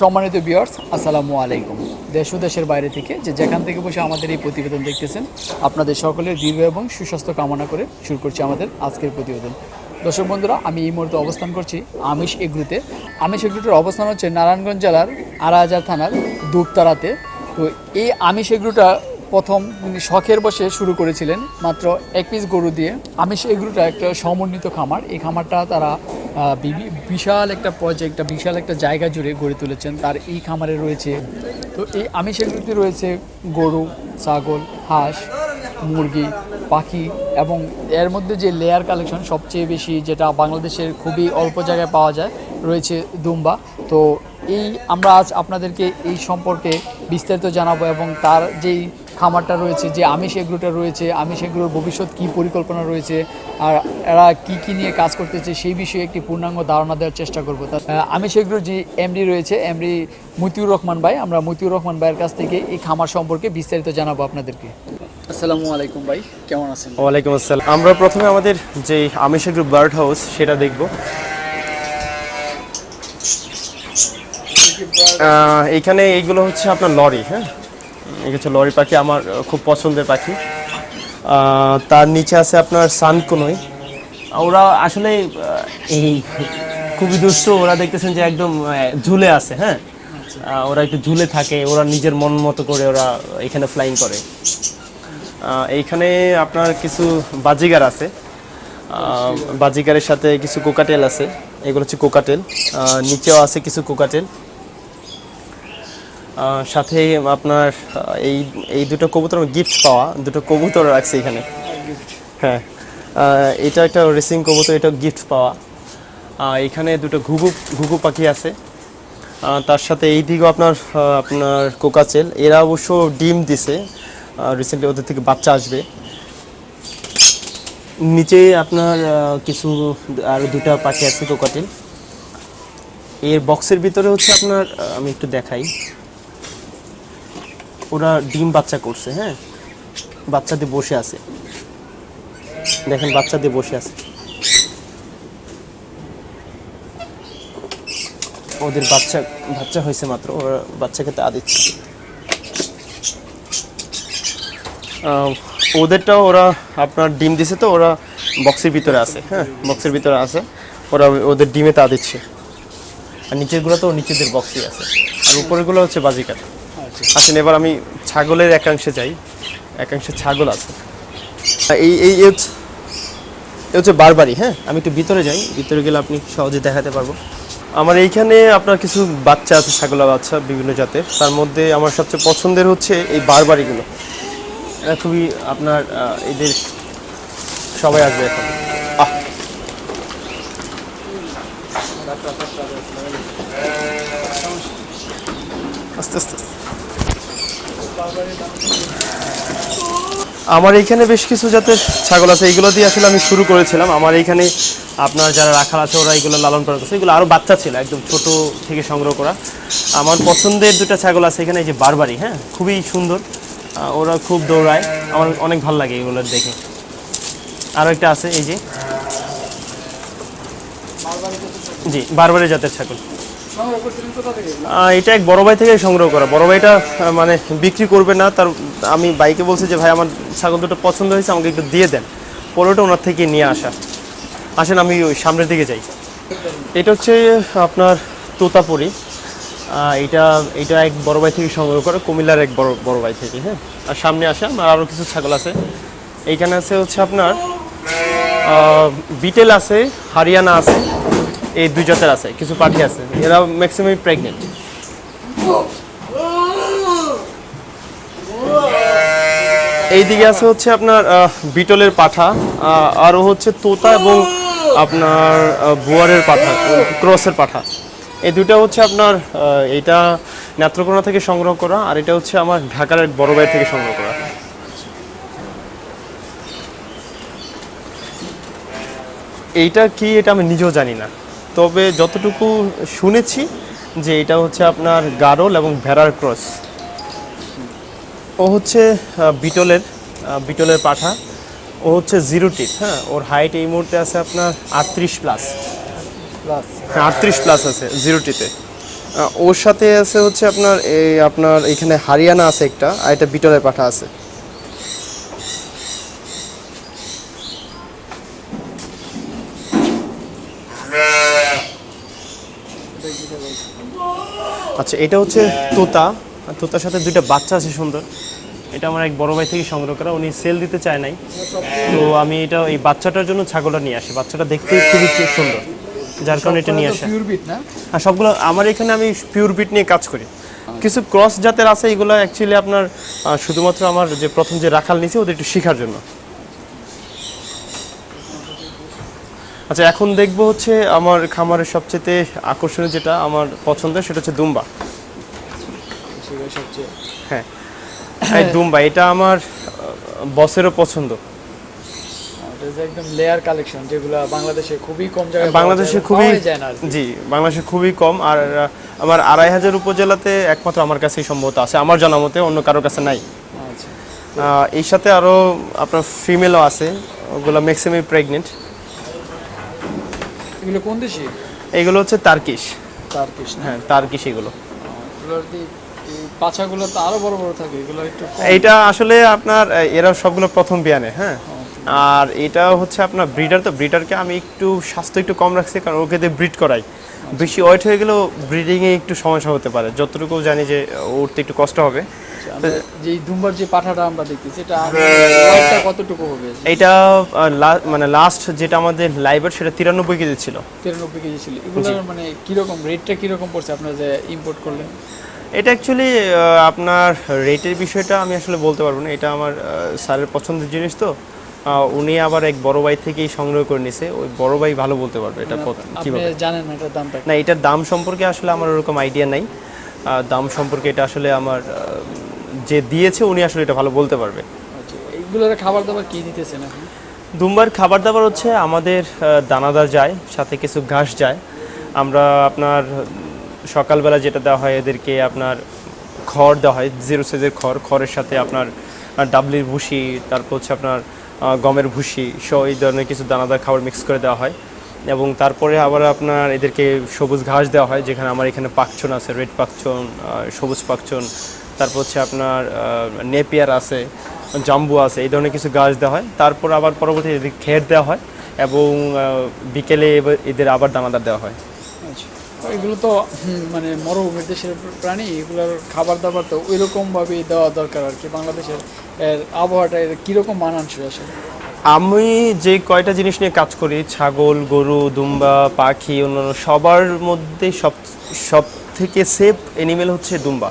সম্মানিত বিয়ার্স আসসালামু আলাইকুম। দেশ ও দেশের বাইরে থেকে যে যেখান থেকে বসে আমাদের এই প্রতিবেদন দেখতেছেন, আপনাদের সকলের দীর্ঘ এবং সুস্বাস্থ্য কামনা করে শুরু করছি আমাদের আজকের প্রতিবেদন। দর্শক বন্ধুরা, আমি এই মুহূর্তে অবস্থান করছি আমিষ এগ্রুতে। আমিষ এগ্রুটের অবস্থান হচ্ছে নারায়ণগঞ্জ জেলার আড়াহাজার থানার দুপতারাতে তো এই আমিষ এগ্রুটা প্রথম তিনি শখের বসে শুরু করেছিলেন, মাত্র এক পিস গরু দিয়ে। আমিষ এগুলোটা একটা সমন্বিত খামার। এই খামারটা তারা বিশাল একটা প্রজেক্ট বিশাল একটা জায়গা জুড়ে গড়ে তুলেছেন। তার এই খামারে রয়েছে, তো এই আমিষ এগুলোতে রয়েছে গরু, ছাগল, হাঁস, মুরগি, পাখি এবং এর মধ্যে যে লেয়ার কালেকশন সবচেয়ে বেশি যেটা বাংলাদেশের খুবই অল্প জায়গায় পাওয়া যায়, রয়েছে দুম্বা। তো এই আমরা আজ আপনাদেরকে এই সম্পর্কে বিস্তারিত জানাব এবং তার যেই খামারটা রয়েছে যে আমিষ এগুলোটা রয়েছে আমিষ এগুলোর ভবিষ্যৎ কি পরিকল্পনা রয়েছে আর এরা কি কি নিয়ে কাজ করতেছে সেই বিষয়ে একটি পূর্ণাঙ্গ ধারণা দেওয়ার চেষ্টা করব। তা আমিষ এগুলোর যে এমডি রয়েছে এমডি মতিউর রহমান ভাই আমরা মতিউর রহমান ভাইয়ের কাছ থেকে এই খামার সম্পর্কে বিস্তারিত জানাব আপনাদেরকে। আসসালামু আলাইকুম ভাই কেমন আছেন? ওয়ালাইকুম আসসালাম। আমরা প্রথমে আমাদের যে আমিষা গ্রুপ বার্ড হাউস সেটা দেখব। আহ, এইখানে এইগুলো হচ্ছে আপনার লরি হ্যাঁ? এই হচ্ছে লরি পাখি, আমার খুব পছন্দের পাখি। তার নিচে আছে আপনার সানকোনই। ওরা আসলে এই খুবই দুষ্ট, ওরা দেখতেছেন যে একদম ঝুলে আছে হ্যাঁ? ওরা একটু ঝুলে থাকে, ওরা নিজের মন মতো করে ওরা এখানে ফ্লাইং করে। এইখানে আপনার কিছু বাজিগার আছে। বাজিগারের সাথে কিছু কোকাটেল আছে, এগুলো হচ্ছে কোকাটেল নিচেও আছে কিছু কোকাটেল সাথে আপনার এই এই দুটো কবুতর গিফট পাওয়া, দুটো কবুতর রাখছে এখানে। হ্যাঁ এটা একটা রেসিং কবুতর এটা গিফট পাওয়া। এখানে দুটো ঘুঘু ঘুঘু পাখি আছে। তার সাথে এই দিকেও আপনার আপনার কোকাচেল এরা অবশ্য ডিম দিছে। রিসেন্টলি ওদের থেকে বাচ্চা আসবে। নিচে আপনার কিছু, আর দুটা পাখি আছে কোকাটেল এর বক্সের ভিতরে হচ্ছে আপনার আমি একটু দেখাই। ওরা ডিম বাচ্চা করছে হ্যাঁ? বাচ্চা দিয়ে বসে আছে। দেখেন, বাচ্চা দিয়ে বসে আছে। ওদের বাচ্চা বাচ্চা হয়েছে মাত্র, ওরা বাচ্চাকে তা দিচ্ছে ওদেরটাও ওরা আপনার ডিম দিছে তো, ওরা বক্সের ভিতরে আছে হ্যাঁ? বক্সের ভিতরে আছে। ওরা ওদের ডিমে তা দিচ্ছে। আর নিচেরগুলো তো নিচেদের বক্সই আছে। আর উপরেরগুলো হচ্ছে বাজিকার। আসেন এবার আমি ছাগলের একাংশে যাই। একাংশে ছাগল আছে। এই এই হচ্ছে এ হচ্ছে বারবারি হ্যাঁ? আমি একটু ভিতরে যাই, ভিতরে গেলে আপনি সহজে দেখাতে পারব। আমার এইখানে আপনার কিছু বাচ্চা আছে, ছাগলা বাচ্চা, বিভিন্ন জাতের। তার মধ্যে আমার সবচেয়ে পছন্দের হচ্ছে এই বারবারিগুলো। এরা খুবই আপনার এদের সবাই আসবে এখন। আস্তে আস্তে আস্তে। আমার এইখানে বেশ কিছু জাতের ছাগল আছে, এইগুলো দিয়ে আসলে আমি শুরু করেছিলাম। আমার এইখানে আপনার যারা রাখাল আছে, ওরা এগুলো লালন পালন করছে। এগুলো আরও বাচ্চা ছিল, একদম ছোট থেকে সংগ্রহ করা। আমার পছন্দের দুটা ছাগল আছে, এখানে এই যে বারবারি হ্যাঁ? খুবই সুন্দর। ওরা খুব দৌড়ায়। আমার অনেক ভালো লাগে এগুলো দেখে। আরও একটা আছে, এই যে। জি, বারবারি জাতের ছাগল। এটা এক বড় ভাই থেকে সংগ্রহ করা। বড় ভাইটা মানে বিক্রি করবে না, তার, আমি বাইকে বলছি যে, ভাই, আমার ছাগল দুটো পছন্দ হয়েছে, আমাকে একটু দিয়ে দেন। পরেটা ওনার থেকে নিয়ে আসা। আসেন, আমি ওই সামনের দিকে যাই। এটা হচ্ছে আপনার তোতাপুরি। এটা এটা এক বড় ভাই থেকে সংগ্রহ করা, কুমিল্লার এক বড় বড় ভাই থেকে হ্যাঁ? আর সামনে আসে, আমার আরও কিছু ছাগল আছে। এইখানে আছে হচ্ছে আপনার বিটেল আছে, হারিয়ানা আছে এই দুই জাতের আছে, কিছু পাখি আছে এরা ম্যাক্সিমাম প্রেগনেন্ট এইদিকে আছে হচ্ছে আপনার বিটলের পাঠা আরও হচ্ছে তোতা এবং আপনার বুয়ারের পাঠা, ক্রসের পাঠা। এই দুটা হচ্ছে আপনার এটা নেত্রকোনা থেকে সংগ্রহ করা, আর এটা হচ্ছে আমার ঢাকার বড় ভাই থেকে সংগ্রহ করা। এইটা কি, এটা আমি নিজেও জানি না। তবে যতটুকু শুনেছি যে এটা হচ্ছে আপনার গারল এবং ভেড়ার ক্রস। ও হচ্ছে বিটলের বিটলের পাঠা। ও হচ্ছে জিরো টিপ হ্যাঁ? ওর হাইট এই মুহূর্তে আছে আপনার আটত্রিশ প্লাস প্লাস হ্যাঁ আটত্রিশ প্লাস আছে জিরো টিতে ওর সাথে আছে হচ্ছে আপনার এই আপনার এখানে হারিয়ানা আছে একটা আর একটা বিটলের পাঠা আছে। আচ্ছা এটা হচ্ছে তোতা। তোতার সাথে দুইটা বাচ্চা আছে সুন্দর। এটা আমার এক বড় ভাই থেকে সংগ্রহ করা উনি সেল দিতে চায় নাই। তো আমি এটা এই বাচ্চাটার জন্য ছাগলটা নিয়ে আসি। বাচ্চাটা দেখতে খুবই খুব সুন্দর। যার কারণে এটা নিয়ে আসা। আর সবগুলো আমার এখানে আমি পিওর বিট নিয়ে কাজ করি। কিছু ক্রস জাতের আছে এগুলো অ্যাকচুয়ালি আপনার শুধুমাত্র আমার যে প্রথম যে রাখাল নিয়েছি ওদের একটু শেখার জন্য। আচ্ছা এখন দেখব হচ্ছে আমার খামারের সবচেয়ে আকর্ষণীয় যেটা আমার পছন্দের সেটা হচ্ছে দুম্বা। হ্যাঁ এই দুম্বা এটা আমার বসেরও পছন্দ। একদম লেয়ার কালেকশন যেগুলো বাংলাদেশে খুবই কম জায়গায় বাংলাদেশে খুবই। জি বাংলাদেশে খুবই কম আর আমার আড়াই হাজার উপজেলাতে একমাত্র আমার কাছেই সম্ভবত আছে আমার জানামতে অন্য কারোর কাছে নাই। আচ্ছা। সাথে আরও আপনার ফিমেলও আছে ওগুলো ম্যাক্সিমাম প্রেগনেন্ট এগুলো কোন দেশি? এইগুলো হচ্ছে তার্কিশ। তার কৃষ্ণ হ্যাঁ তার্কিশ এগুলো। পাছাগুলো তো আরও বড় বড় থাকে এগুলো একটু। এইটা আসলে আপনার এরা সবগুলো প্রথম বিয়ানে হ্যাঁ? আর এটা হচ্ছে আপনার ব্রিডার তো ব্রিডারকে আমি একটু স্বাস্থ্য একটু কম রাখছি কারণ ওকে দিয়ে ব্রিড করাই। বেশি ওয়েট হয়ে গেলেও ব্রিডিংয়ে একটু সমস্যা হতে পারে। যতটুকু জানি যে উঠতে একটু কষ্ট হবে। যে দুম্বার যে পাঠাটা আমরা দেখতেছি এটা ওয়েটটা কতটুকু হবে? লা- মানে লাস্ট যেটা আমাদের লাইভের সেটা তিরানব্বই কেজি ছিল। তিরানব্বই কেজি ছিল। এগুলোর মানে কীরকম রেটটা কীরকম পড়ছে আপনারা যে ইম্পোর্ট করলেন? এটা অ্যাকচুয়ালি আপনার রেটের বিষয়টা আমি আসলে বলতে পারব না। এটা আমার স্যারের পছন্দের জিনিস তো। উনি আবার এক বড় ভাই থেকেই সংগ্রহ করে নিছে। ওই বড় ভাই ভালো বলতে পারবে এটা কীভাবে। জানেন না এটার দামটা? না এটার দাম সম্পর্কে আসলে আমার ওরকম আইডিয়া নাই। দাম সম্পর্কে এটা আসলে আমার যে দিয়েছে উনি আসলে এটা ভালো বলতে পারবে। আচ্ছা এইগুলোর খাবার দাবার কি দিতেছেন এখন দুম্বার খাবার দাবার হচ্ছে আমাদের দানাদার যায় সাথে কিছু ঘাস যায়। আমরা আপনার সকালবেলা যেটা দেওয়া হয় এদেরকে আপনার খড় দেওয়া হয় জিরো সাইজের খড় খড়ের সাথে আপনার ডাবলির ভুসি তারপর হচ্ছে আপনার গমের ভুসি সব এই ধরনের কিছু দানাদার খাবার মিক্স করে দেওয়া হয়। এবং তারপরে আবার আপনার এদেরকে সবুজ ঘাস দেওয়া হয় যেখানে আমার এখানে পাকচন আছে রেড পাকচন সবুজ পাকচন তারপর হচ্ছে আপনার নেপিয়ার আছে জাম্বু আছে এই ধরনের কিছু গাছ দেওয়া হয়। তারপর আবার পরবর্তী এদের খের দেওয়া হয় এবং বিকেলে এদের আবার দানাদার দেওয়া হয়। আচ্ছা। এগুলো তো মানে মরুভূমির দেশের প্রাণী এগুলোর খাবার দাবার তো ওই রকমভাবেই দেওয়া দরকার আর কি বাংলাদেশের এর আবহাওয়াটা এর কীরকম মানানসই আসলে? আমি যে কয়টা জিনিস নিয়ে কাজ করি ছাগল গরু দুম্বা পাখি অন্যান্য সবার মধ্যে সব সব থেকে সেফ এনিমেল হচ্ছে দুম্বা।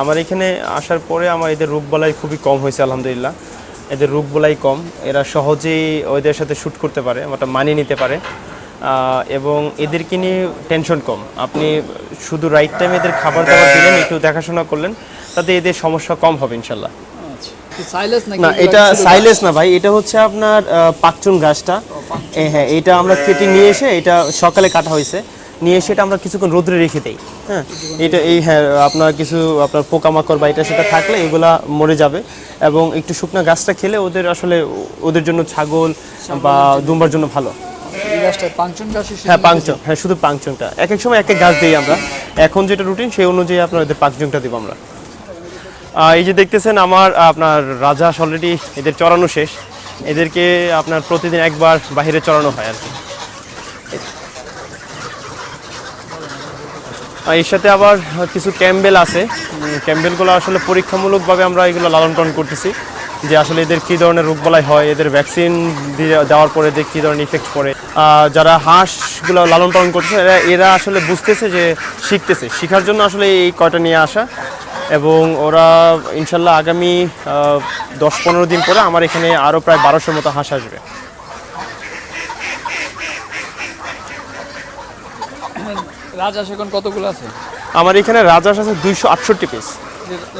আমার এখানে আসার পরে আমার এদের রোগবালাই খুবই কম হয়েছে আলহামদুলিল্লাহ। এদের রোগবালাই কম। এরা সহজেই ওদের সাথে শ্যুট করতে পারে ওটা মানিয়ে নিতে পারে। এবং এদেরকে নিয়ে টেনশন কম। আপনি শুধু রাইট টাইমে এদের খাবার দাবার দিলেন একটু দেখাশোনা করলেন তাতে এদের সমস্যা কম হবে ইনশাল্লাহ। আচ্ছা। কি সাইলেস নাকি না এটা সাইলেস না ভাই এটা হচ্ছে আপনার পাকচুন গাছটা। হ্যাঁ এটা আমরা কেটে নিয়ে এসে এটা সকালে কাটা হয়েছে। নিয়ে এসে এটা আমরা কিছুক্ষণ রোদ্রে রেখে দেই হ্যাঁ? এটা এই হ্যাঁ আপনার কিছু আপনার পোকামাকড় বা এটা সেটা থাকলে এগুলা মরে যাবে এবং একটু শুকনা গাছটা খেলে ওদের আসলে ওদের জন্য ছাগল বা দুম্বার জন্য ভালো। হ্যাঁ পাংচন হ্যাঁ শুধু পাংচনটা। এক এক সময় এক এক গাছ দিই আমরা। এখন যেটা রুটিন সেই অনুযায়ী আপনার এদের পাংচনটা দিব আমরা। এই যে দেখতেছেন আমার আপনার রাজহাঁস অলরেডি এদের চড়ানো শেষ। এদেরকে আপনার প্রতিদিন একবার বাইরে চড়ানো হয় আর কি। এর সাথে আবার কিছু ক্যাম্বেল আছে। ক্যাম্বেলগুলো আসলে পরীক্ষামূলকভাবে আমরা এগুলো লালন পালন করতেছি, যে আসলে এদের কী ধরনের রোগবালাই হয়, এদের ভ্যাকসিন দেওয়ার পরে এদের কী ধরনের ইফেক্ট পড়ে। যারা হাঁসগুলো লালন পালন করতেছে, এরা এরা আসলে বুঝতেছে যে শিখতেছে। শেখার জন্য আসলে এই কয়টা নিয়ে আসা। এবং ওরা ইনশাল্লাহ আগামী দশ পনেরো দিন পরে আমার এখানে আরও প্রায় বারোশোর মতো হাঁস আসবে। রাজহাঁস এখন কতগুলো আছে? আমার এখানে রাজহাঁস আছে দুইশো আটষট্টি পিস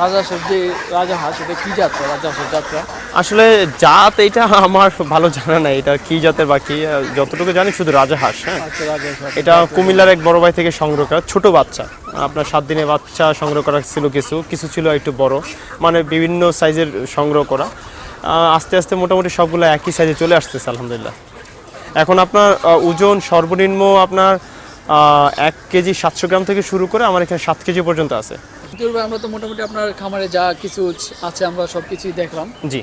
রাজহাঁসের যে রাজাহাঁস এটা কি যাত্রা রাজহাঁসের যাত্রা? আসলে জাত এটা আমার ভালো জানা নাই এটা কি জাতের বা কি যতটুকু জানি শুধু রাজাহাঁস হ্যাঁ। আচ্ছা রাজহাঁস এটা কুমিল্লার এক বড় ভাই থেকে সংগ্রহ করা ছোট বাচ্চা। আপনার সাত দিনের বাচ্চা সংগ্রহ করা ছিল কিছু কিছু ছিল একটু বড়। মানে বিভিন্ন সাইজের সংগ্রহ করা। আস্তে আস্তে মোটামুটি সবগুলো একই সাইজে চলে আসতেছে আলহামদুলিল্লাহ। এখন আপনার ওজন সর্বনিম্ন আপনার এক কেজি সাতশো গ্রাম থেকে শুরু করে আমার এখানে সাত কেজি পর্যন্ত আছে। আমরা তো মোটামুটি আপনার খামারে যা কিছু আছে আমরা সব কিছুই দেখলাম। জি।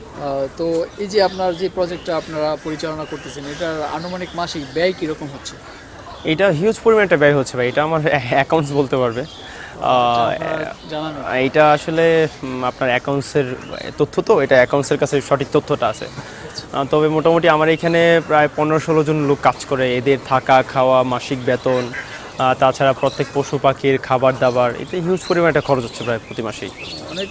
তো এই যে আপনার যে প্রজেক্টটা আপনারা পরিচালনা করতেছেন এটার আনুমানিক মাসিক ব্যয় কীরকম হচ্ছে? এটা হিউজ পরিমাণ একটা ব্যয় হচ্ছে ভাই এটা আমার অ্যাকাউন্টস বলতে পারবে। আপনারা এইটা আসলে আপনার অ্যাকাউন্টসের তথ্য তো এটা অ্যাকাউন্টসের কাছে সঠিক তথ্যটা আছে। তবে মোটামুটি আমার এখানে প্রায় পনেরো ষোলো জন লোক কাজ করে এদের থাকা খাওয়া মাসিক বেতন তাছাড়া প্রত্যেক পশু পাখির খাবার দাবার এতে হিউজ পরিমাণ একটা খরচ হচ্ছে প্রায় প্রতি মাসেই। অনেক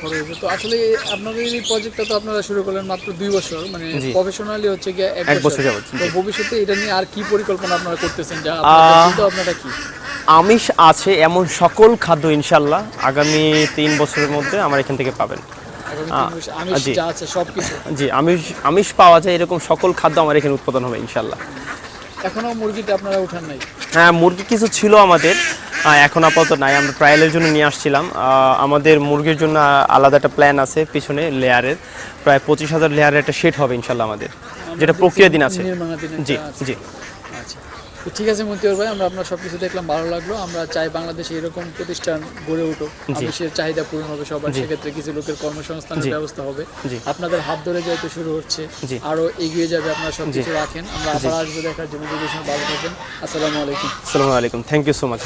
খরচ হয়েছে তো আসলে আপনাদের এই প্রজেক্টটা তো আপনারা শুরু করলেন মাত্র দুই বছর মানে। প্রফেশনালি হচ্ছে গিয়ে এক বছর। যাবত, ভবিষ্যতে এটা নিয়ে আর কি পরিকল্পনা আপনারা করতেছেন? যা আহ, আপনারা কি? আমিষ আছে এমন সকল খাদ্য ইনশাল্লাহ আগামী তিন বছরের মধ্যে আমার এখান থেকে পাবেন। জি। আমিষ আমিষ পাওয়া যায় এরকম সকল খাদ্য আমার এখানে উৎপাদন হবে ইনশাল্লাহ এখনও মুরগিটা আপনারা উঠান নাই? হ্যাঁ মুরগি কিছু ছিল আমাদের এখন আপাতত নাই। আমরা ট্রায়ালের জন্য নিয়ে আসছিলাম। আমাদের মুরগির জন্য আলাদা একটা প্ল্যান আছে পিছনে লেয়ারের প্রায় পঁচিশ হাজার লেয়ারের একটা শেড হবে ইনশাল্লাহ আমাদের যেটা প্রক্রিয়াধীন আছে। জি জি। আচ্ছা। তো ঠিক আছে মন্তিওর ভাই আমরা আপনার সব কিছু দেখলাম ভালো লাগল। আমরা চাই বাংলাদেশে এরকম প্রতিষ্ঠান গড়ে উঠুক। আমিষের চাহিদা পূরণ হবে সবার সেক্ষেত্রে কিছু লোকের কর্মসংস্থানের ব্যবস্থা হবে। আপনাদের হাত ধরে যেহেতু শুরু হচ্ছে। আরও এগিয়ে যাবে আপনারা সব কিছু রাখেন। আমরা আবার আসব দেখার জন্য। ভালো থাকবেন। আসসালামু আলাইকুম। আসসালামু আলাইকুম। Thank you so much